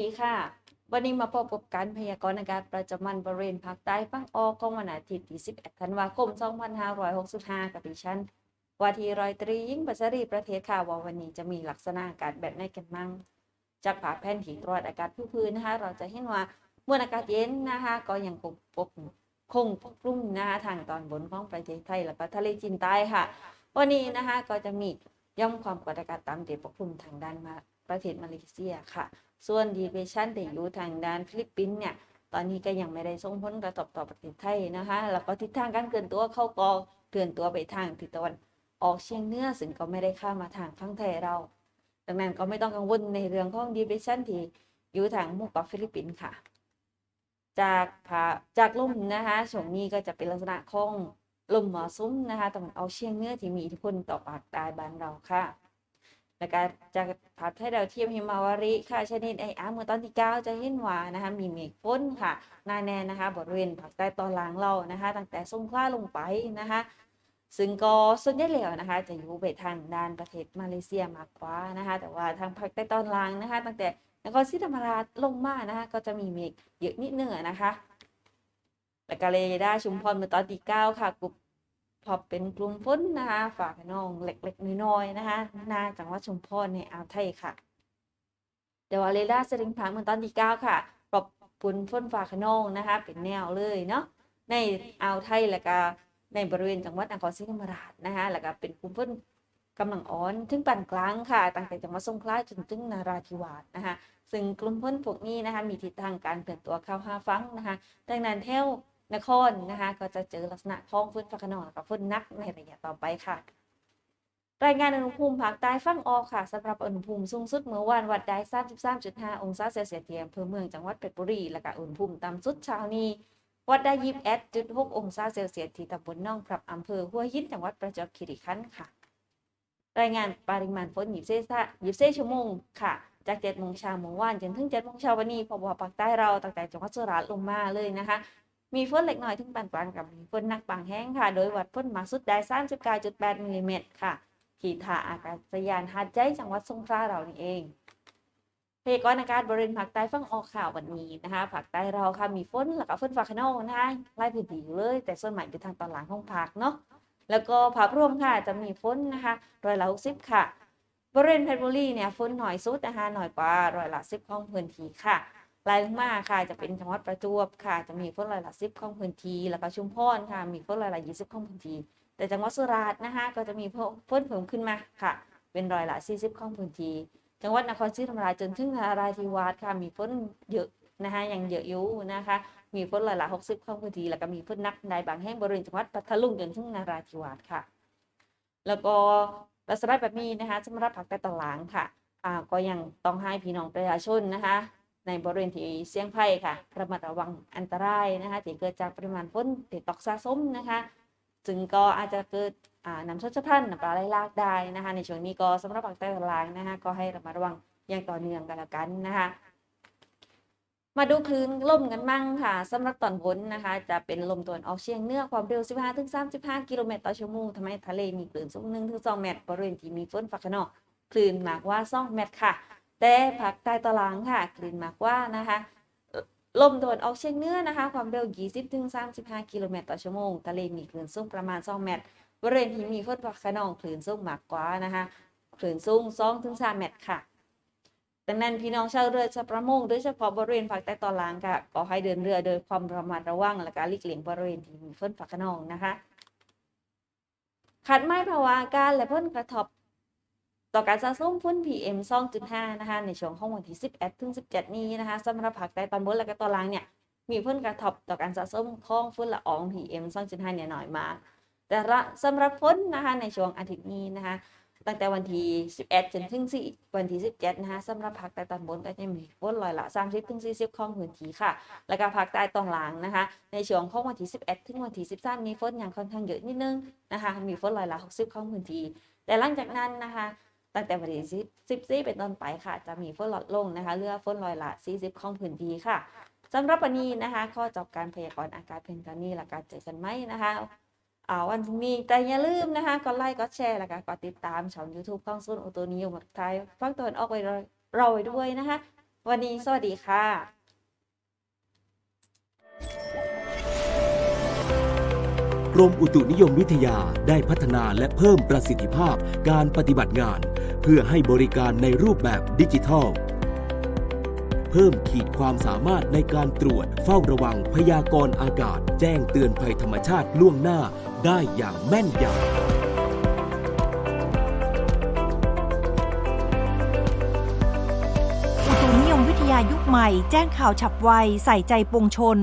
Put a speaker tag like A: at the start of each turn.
A: ดีค่ะ วันนี้มาพบกับการพยากรณ์อากาศประจำวันบริเวณภาคใต้ฝั่งออกของวันอาทิตย์ที่ 11 ธันวาคม 2565 กับดิฉันวาทีรอยตรียิ่งปัสรีประเทศค่ะว่าวันนี้จะมีลักษณะอากาศแบบไหนกันมั่ง จากผาแผ่นที่ตรวจอากาศพื้นนะคะ เราจะเห็นว่ามวลอากาศเย็นนะคะ ก็ยังคงปกคงปกคลุมนะคะทางตอนบนของประเทศไทย แล้วก็ทะเลจีนใต้ค่ะ วันนี้นะคะก็จะมีย่อมความกดอากาศต่ำที่ปกคลุมทางด้านมา ประเทศมาเลเซียค่ะ ส่วนดีเพชันที่อยู่ทางด้านฟิลิปปินส์เนี่ยตอนนี้ก็ยังไม่ได้ส่งผลกระทบต่อประเทศไทยนะคะ แล้วก็ทิศทางการเคลื่อนตัวเข้าก็เคลื่อนตัวไปทางทิศตะวันออกเฉียงเหนือซึ่งก็ไม่ได้เข้ามาทางฝั่งไทยเรา ดังนั้นก็ไม่ต้องกังวลในเรื่องของดีเพชันที่อยู่ทางมู่เกาะฟิลิปปินส์ค่ะ จากผาจากลมนะคะช่วงนี้ก็จะเป็นลักษณะของลมมรสุมนะคะตะวันออกเฉียงเหนือที่มีอิทธิพลต่อภาคใต้บ้านเราค่ะ แล้วก็จากภาพไทยดาวเทียมหิมาวาริค่ะชนิดไออาร์เมื่อตอนที่ 9 จะเห็นว่านะคะมีเมฆฝนค่ะนาแน่นะคะ บริเวณภาคใต้ตอนล่างเรานะคะ ตั้งแต่สงขลาลงไปนะคะซึ่งก็ส่วนใหญ่แล้วนะคะ จะอยู่ไปทางด้านประเทศมาเลเซียมากกว่านะคะ แต่ว่าทางภาคใต้ตอนล่างนะคะ ตั้งแต่นครศรีธรรมราชลงมานะคะ ก็จะมีเมฆเยอะนิดเนึงนะคะแล้วก็เรดาชุมพรเมื่อตอนที่9ค่ะกลุ่ม พอเป็นกลุ่มฝนนะคะฝากน้องเล็กๆน้อยๆนะคะนาจังหวัดชุมพรในอ่าวไทยค่ะ เดี๋ยวว่าเรดาสลิงผาเมื่อตอนที่เก้าค่ะปรับฝนฝนฝากขนองนะคะ เป็นแนวเลยเนาะในอ่าวไทยแล้วก็ในบริเวณจังหวัดนครศรีธรรมราชนะคะแล้วก็เป็นกลุ่มฝนกำลังอ่อนถึงปานกลางค่ะตั้งแต่จังหวัดสงขลาจนถึงนราธิวาสนะคะซึ่งกลุ่มฝนพวกนี้นะคะมีทิศทางการเคลื่อนตัวเข้าห้าฟังนะคะ ดังนั้นแถว นครนะคะ ก็จะเจอลักษณะของฝนฟ้าขนองกับฝนนักในระยะต่อไปค่ะ รายงานอุณหภูมิภาคใต้ฝั่งออกค่ะสำหรับอุณหภูมิสูงสุดเมื่อวานวัดได้33.5 องศาเซลเซียสที่อำเภอเมืองจังหวัดเพชรบุรี และก็อุณหภูมิต่ำสุดเช้านี้วัดได้21.6องศาเซลเซียสที่ตำบลหนองพรับอำเภอ หัวหินจังหวัดประจวบคีรีขันธ์ค่ะ รายงานปริมาณฝนยิบเซซ่ยิบเซชั่วโมงค่ะ จาก7โมงเช้าเมื่อวานจนถึง7โมงเช้าวันนี้พบว่าภาคใต้เราตั้งแต่จังหวัดสุราษฎร์ลงมาเลยนะคะ มีฝนเล็กน้อยถึงปานกลางกับมีฝนหนักบางแห้งค่ะ โดยวัดฝนมากสุดได้39.8มิลลิเมตรค่ะที่ท่าอากาศยานหาดใจจังหวัดสงขลาเรานี่เองพยากรณ์อากาศบริเวณภาคใต้ฝั่งออกข่าววันนี้นะคะภาคใต้เราค่ะมีฝนแล้วก็ฝนฟ้าขนองนะคะไล่พื้นที่เลย แต่ส่วนใหญ่อยู่ทางตอนหลังของภาคเนาะแล้วก็ภาพรวมค่ะจะมีฝนนะคะร้อยละหกสิบค่ะ บริเวณเพชรบุรีเนี่ยฝนหน่อยสุดนะคะหน่อยกว่าร้อยละสิบของพื้นที่ค่ะ รายลงมาค่ะจะเป็นจังหวัดประจวบค่ะ จะมีฝนร้อยละสิบของพื้นที่แล้วก็ชุมพรค่ะ มีฝนร้อยละยี่สิบของพื้นที่แต่จังหวัดสุราษฎร์นะคะก็จะมีฝนเพิ่มขึ้นมาค่ะ เป็นร้อยละสี่สิบของพื้นที่จังหวัดนครศรีธรรมราชจนถึงนราธิวาสค่ะมีฝนเยอะนะคะยังเยอะอยู่นะคะ มีฝนร้อยละหกสิบของพื้นที่แล้วก็มีฝนหนักในบางแห่งบริเวณจังหวัดพัทลุงจนถึงนราธิวาสค่ะ แล้วก็ลักษณะแบบนี้นะคะสำหรับภาคใต้ตอนหลังค่ะอ่าก็ยังต้องให้พี่น้องประชาชนนะคะ ในบริเวณที่เสี่ยงภัยค่ะ ระมัดระวังอันตรายนะคะที่เกิดจากปริมาณฝนที่ตกสะสมนะคะ จึงก็อาจจะเกิดอ่าน้ำชดชะพันน้ำปลาไหลหลากได้นะคะ ในช่วงนี้ก็สำหรับภาคใต้ตอนล่างนะคะก็ให้ระมัดระวังอย่างต่อเนื่องกันแล้วกันนะคะมาดูคลื่นลมกันมั่งค่ะสำหรับตอนบนนะคะ จะเป็นลมตะวันออกเฉียงเหนือความเร็ว 15-35 กิโลเมตรต่อชั่วโมงทำให้ทะเลมีคลื่นสูง1-2 เมตรบริเวณที่มีฝนฟ้าขนองคลื่นมากกว่า 2 เมตรค่ะ แต่ภาคใต้ตอนล่างค่ะคลื่นมากกว่านะคะลมตะวันออกเฉียงเหนือนะคะ ความเร็ว 20-35 กิโลเมตรต่อชั่วโมง ทะเลมีคลื่นสูงประมาณ 2 เมตร บริเวณที่มีฝนฟ้าขนองคลื่นสูงมากกว่านะคะคลื่นสูง2-3 เมตรค่ะ ดังนั้นพี่น้องชาวเรือชาวประมงโดยเฉพาะบริเวณภาคใต้ตอนล่างค่ะก็ให้เดินเรือโดยความระมัดระวังและการหลีกเลี่ยงบริเวณที่มีฝนฟ้าขนองนะคะ ขัดไม้ภาวะกาศและผลกระทบ ต่อการสะสมฝุ่น PM 2.5 นะคะ ในช่วงของวันที่ 11 ถึง 17 นี้นะคะสำหรับภาคใต้ตอนบนและก็ตอนล่างเนี่ย มีผลกระทบต่อการสะสมของฝุ่นละออง PM 2.5 เนี่ยน้อยมาก แต่ละสำหรับฝนนะคะในช่วงอาทิตย์นี้นะคะ ตั้งแต่วันที่ 11 จนถึง 4 วันที่ 17 นะคะสำหรับภาคใต้ตอนบนก็จะมีฝนร้อยละ 30 ถึง 40 ของพื้นที่ค่ะ แล้วก็ภาคใต้ตอนล่างนะคะ ในช่วงของวันที่ 11 ถึงวันที่ 13นี้ฝนยังค่อนข้างเยอะนิดนึงนะคะ มีฝนร้อยละ 60 ของพื้นที่ แต่หลังจากนั้นนะคะ ตั้งแต่วันที่10 14เป็นต้นไปค่ะ จะมีฝนลดลงนะคะเหลือฝนร้อยละ 40 ของพื้นที่ค่ะสำหรับวันนี้นะคะข้อจบการพยากรณ์อากาศเพียงเท่านี้แล้วก็เจอกันไหมนะคะอ่าวันพรุ่งนี้แต่อย่าลืมนะคะกดไลค์กดแชร์แล้วก็กดติดตามช่อง YouTube ของซุนย์โอโตนิยมไทยฟังตอนออกไปเราไว้ด้วยนะคะ วันนี้สวัสดีค่ะ
B: กรมอุตุนิยมวิทยาได้พัฒนาและเพิ่มประสิทธิภาพการปฏิบัติงาน เพื่อให้บริการในรูปแบบดิจิทัล เพิ่มขีดความสามารถในการตรวจเฝ้าระวังพยากรณ์อากาศ แจ้งเตือนภัยธรรมชาติล่วงหน้าได้อย่างแม่นยำ
C: อุตุนิยมวิทยายุคใหม่แจ้งข่าวฉับไว ใส่ใจปวงชน